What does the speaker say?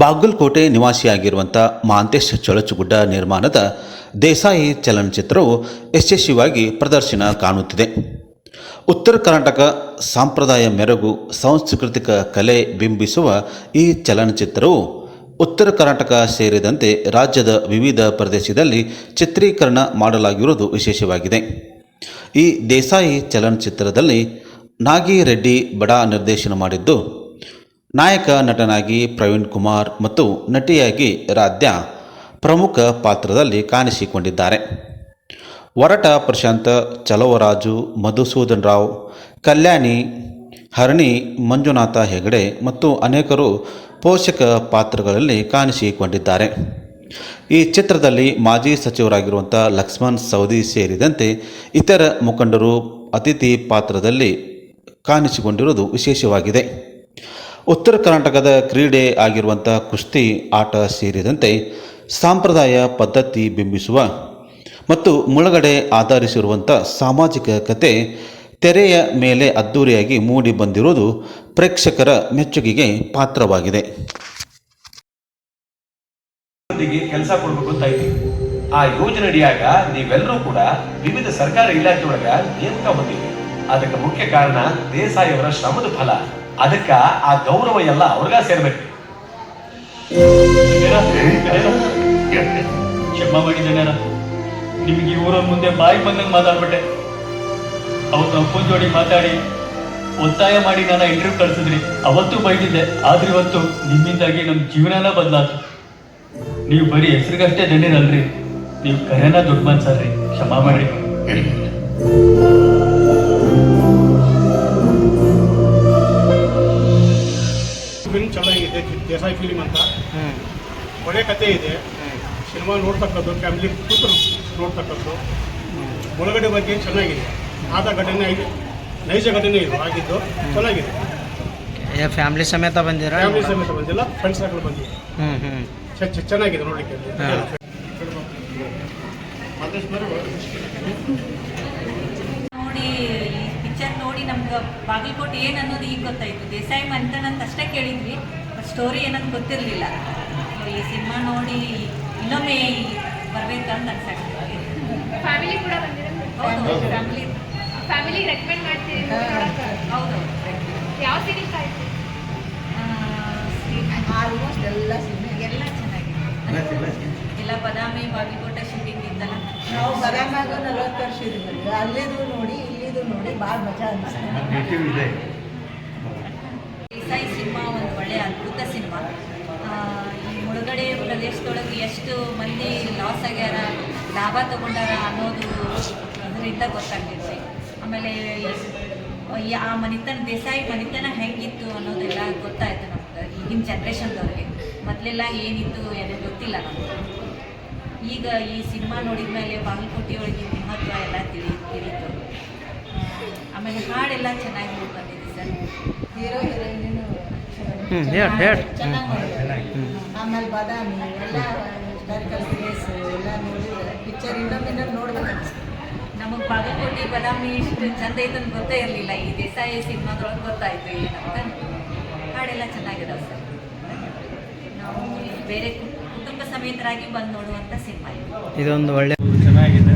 ಬಾಗಲಕೋಟೆ ನಿವಾಸಿಯಾಗಿರುವಂಥ ಮಾಂತೇಶ್ ಚೊಳಚುಗುಡ್ಡ ನಿರ್ಮಾಣದ ದೇಸಾಯಿ ಚಲನಚಿತ್ರವು ಯಶಸ್ವಿಯಾಗಿ ಪ್ರದರ್ಶನ ಕಾಣುತ್ತಿದೆ. ಉತ್ತರ ಕರ್ನಾಟಕ ಸಾಂಪ್ರದಾಯ ಮೆರಗು ಸಾಂಸ್ಕೃತಿಕ ಕಲೆ ಬಿಂಬಿಸುವ ಈ ಚಲನಚಿತ್ರವು ಉತ್ತರ ಕರ್ನಾಟಕ ಸೇರಿದಂತೆ ರಾಜ್ಯದ ವಿವಿಧ ಪ್ರದೇಶದಲ್ಲಿ ಚಿತ್ರೀಕರಣ ಮಾಡಲಾಗಿರುವುದು ವಿಶೇಷವಾಗಿದೆ. ಈ ದೇಸಾಯಿ ಚಲನಚಿತ್ರದಲ್ಲಿ ನಾಗಿರೆಡ್ಡಿ ಬಡಾ ನಿರ್ದೇಶನ ಮಾಡಿದ್ದು ನಾಯಕ ನಟನಾಗಿ ಪ್ರವೀಣ್ ಕುಮಾರ್ ಮತ್ತು ನಟಿಯಾಗಿ ರಾಧ್ಯ ಪ್ರಮುಖ ಪಾತ್ರದಲ್ಲಿ ಕಾಣಿಸಿಕೊಂಡಿದ್ದಾರೆ. ವರಟ ಪ್ರಶಾಂತ, ಚಲವರಾಜು, ಮಧುಸೂದನ್ ರಾವ್, ಕಲ್ಯಾಣಿ, ಹರಣಿ, ಮಂಜುನಾಥ ಹೆಗಡೆ ಮತ್ತು ಅನೇಕರು ಪೋಷಕ ಪಾತ್ರಗಳಲ್ಲಿ ಕಾಣಿಸಿಕೊಂಡಿದ್ದಾರೆ. ಈ ಚಿತ್ರದಲ್ಲಿ ಮಾಜಿ ಸಚಿವರಾಗಿರುವಂಥ ಲಕ್ಷ್ಮಣ್ ಸೌದಿ ಸೇರಿದಂತೆ ಇತರ ಮುಖಂಡರು ಅತಿಥಿ ಪಾತ್ರದಲ್ಲಿ ಕಾಣಿಸಿಕೊಂಡಿರುವುದು ವಿಶೇಷವಾಗಿದೆ. ಉತ್ತರ ಕರ್ನಾಟಕದ ಕ್ರೀಡೆ ಆಗಿರುವಂಥ ಕುಸ್ತಿ, ಆಟ ಸೇರಿದಂತೆ ಸಾಂಪ್ರದಾಯ ಪದ್ಧತಿ ಬಿಂಬಿಸುವ ಮತ್ತು ಮುಳುಗಡೆ ಆಧರಿಸಿರುವಂಥ ಸಾಮಾಜಿಕ ಕತೆ ತೆರೆಯ ಮೇಲೆ ಅದ್ದೂರಿಯಾಗಿ ಮೂಡಿ ಬಂದಿರುವುದು ಪ್ರೇಕ್ಷಕರ ಮೆಚ್ಚುಗೆಗೆ ಪಾತ್ರವಾಗಿದೆ. ಕೆಲಸ ಕೊಡಬೇಕು ಅಂತ ಐತಿ ಆ ಯೋಜನೆ ಅಡಿಯಾಗ ನೀವೆಲ್ಲರೂ ಕೂಡ ವಿವಿಧ ಸರ್ಕಾರಿ ಇಲಾಖೆ ಒಳಗ ನೇಮಕ ಹೊಂದಿದೆ ಅದಕ್ಕೆ ಮುಖ್ಯ ಕಾರಣ ದೇಸಾಯಿ ಅವರ ಶ್ರಮದ ಫಲ. ಅದಕ್ಕ ಆ ಗೌರವ ಎಲ್ಲ ಅವ್ರಿಗ ಸೇರ್ಬೇಕು. ಕ್ಷಮ ಮಾಡಿ ಜನರ ನಿಮ್ಗೆ ಊರ ಮುಂದೆ ಬಾಯಿ ಬಂದಂಗೆ ಮಾತಾಡ್ಬಿಟ್ಟೆ. ಅವತ್ತು ಅಪ್ಪನ ಜೋಡಿ ಮಾತಾಡಿ ಒತ್ತಾಯ ಮಾಡಿ ನಾನು ಇಂಟರ್ವ್ಯೂ ಕಳ್ಸಿದ್ರಿ. ಅವತ್ತು ಬೈದಿದ್ದೆ. ಆದ್ರೆ ಇವತ್ತು ನಿಮ್ಮಿಂದಾಗಿ ನಮ್ಮ ಜೀವನನ ಬದಲಾತು. ನೀವು ಬರೀ ಹೆಸರಿಗಷ್ಟೇ ನೆನೆರಲ್ರಿ ನೀವು ಕರೆನ ದೊಡ್ಡ ಮನ್ಸಲ್ರಿ. ಕ್ಷಮಾ ಮಾಡಿ ಚೆನ್ನಾಗಿದೆ ದೇಸಾಯಿ ಫಿಲಿಮ್ ಅಂತ. ಒಳ್ಳೆ ಕತೆ ಇದೆ. ಸಿನಿಮಾ ನೋಡ್ತಕ್ಕದ್ದು ಫ್ಯಾಮಿಲಿ ಕೂತು ನೋಡ್ತಕ್ಕದ್ದು. ಒಳಗಡೆ ಬಗ್ಗೆ ಚೆನ್ನಾಗಿದೆ. ಆದ ಘಟನೆ ಆಗಿದೆ ನೈಜ ಘಟನೆ ಇದು ಆಗಿದ್ದು ಚೆನ್ನಾಗಿದೆ. ಫ್ಯಾಮಿಲಿ ಸಮೇತ ಬಂದಿರೋ? ಫ್ಯಾಮಿಲಿ ಸಮೇತ ಬಂದಿಲ್ಲ ಫ್ರೆಂಡ್ಸ್ ಸರ್ಕಲ್ ಬಂದಿದೆ. ಹ್ಞೂ ಹ್ಞೂ ಚೆನ್ನಾಗಿದೆ ನೋಡಲಿಕ್ಕೆ. ನೋಡಿ ಈ ಪಿಕ್ಚರ್ ನೋಡಿ ನಮ್ಗೆ ಬಾಗಲಕೋಟೆ ಏನು ಅನ್ನೋದು ಈಗ ಗೊತ್ತಾಯಿತು. ದೇಸಾಯಿ ಮಂತನ್ ಅಂತ ಅಷ್ಟೇ ಕೇಳಿದ್ವಿ. ಸ್ಟೋರಿ ಏನಂತ ಗೊತ್ತಿರಲಿಲ್ಲ. ಈ ಸಿನಿಮಾ ನೋಡಿ ಇನ್ನೊಮ್ಮೆ ಬರ್ಬೇಕಂತ ಅನ್ಸಕ್ಕೆ ಫ್ಯಾಮಿಲಿ ಕೂಡ ಹೌದು ಫ್ಯಾಮಿಲಿ ಫ್ಯಾಮಿಲಿ ರೆಕಮೆಂಡ್ ಮಾಡ್ತೀರಿ ನೋಡಕ್ಕೆ? ಹೌದು ಯಾವ ಸೀರೀಸ್ ಆಯ್ತು? ಆಲ್ಮೋಸ್ಟ್ ಎಲ್ಲ ಸಿನಿಮಾ ಎಲ್ಲ ಚೆನ್ನಾಗಿದೆ. ಎಲ್ಲ ಬದಾಮಿ ಬಾಗಿಕೋಟೆ ಶೂಟಿಂಗ್ ಇತ್ತಲ್ಲ? ನಾವು ಬರಾಮಾಗ ನಲವತ್ತು ವರ್ಷ ಇದ್ದೀವಿ ಅಲ್ಲಿದು ನೋಡಿ ಇಲ್ಲಿದು ನೋಡಿ ಭಾಳ ಮಜಾ ಈ ಸೈ ಸಿನಿಮಾ ಒಂದು ಒಳ್ಳೆಯ ಅದ್ಭುತ ಸಿನಿಮಾ. ಈ ಮುಳುಗಡೆ ಪ್ರದೇಶದೊಳಗೆ ಎಷ್ಟು ಮಂದಿ ಲಾಸ್ ಆಗ್ಯಾರ, ಲಾಭ ತಗೊಂಡಾರ ಅನ್ನೋದು ಅದರಿಂದ ಗೊತ್ತಾಗ್ತೈತಿ ಆಮೇಲೆ ಆ ಮನಿತನ, ದೇಸಾಯಿ ಮನಿತನ ಹೆಂಗಿತ್ತು ಅನ್ನೋದೆಲ್ಲ ಗೊತ್ತಾಯ್ತು ನಮ್ಗೆ ಈಗಿನ ಜನ್ರೇಷನ್ದವ್ರಿಗೆ ಮೊದಲೆಲ್ಲ ಏನಿತ್ತು ಏನೋ ಗೊತ್ತಿಲ್ಲ ನಮ್ಗೆ. ಈಗ ಈ ಸಿನಿಮಾ ನೋಡಿದ ಮೇಲೆ ಬಾಗಲಕೋಟೆ ಒಳಗಿನ ಮಹತ್ವ ಎಲ್ಲ ತಿಳಿ, ತಿಳಿತು. ಆಮೇಲೆ ಹಾಡೆಲ್ಲ ಚೆನ್ನಾಗಿ ಬಂದಿದೆ ಸರ್. ಹೀರೋ ಹೀರೋಯಿನು ಹ್ಞೂ ಹೇಳಿ ಹೇಳಿ. ಚೆನ್ನಾಗಿ ಆಮೇಲೆ ಬಾದಾಮಿ ಎಲ್ಲ ಹಿಸ್ಟಾರಿಕಲ್ ಪ್ಲೇಸ್ ಎಲ್ಲ ನೋಡಿದ್ರೆ ಪಿಕ್ಚರ್ ಇನ್ನೊಮ್ಮೆ ನೋಡ್ಬೇಕು. ಅನಿಸ್ತು ನಮಗೆ ಬಾಗಲಕೋಟೆ ಬಾದಾಮಿ ಇಷ್ಟು ಚಂದ ಐತೆ ಅಂತ ಗೊತ್ತೇ ಇರಲಿಲ್ಲ. ಈ ದೇಸಾಯಿ ಸಿನಿಮಾದೊಳಗೆ ಗೊತ್ತಾಯ್ತು ಏನಂತ ಹಾಡೆಲ್ಲ ಚೆನ್ನಾಗಿದಾವೆ ಸರ್ ನಾವು ಬೇರೆ ಕುಟುಂಬ ಸಮೇತರಾಗಿ ಬಂದು ನೋಡುವಂಥ ಸಿನಿಮಾ ಇದು. ಇದೊಂದು ಒಳ್ಳೆ ಚೆನ್ನಾಗಿದೆ.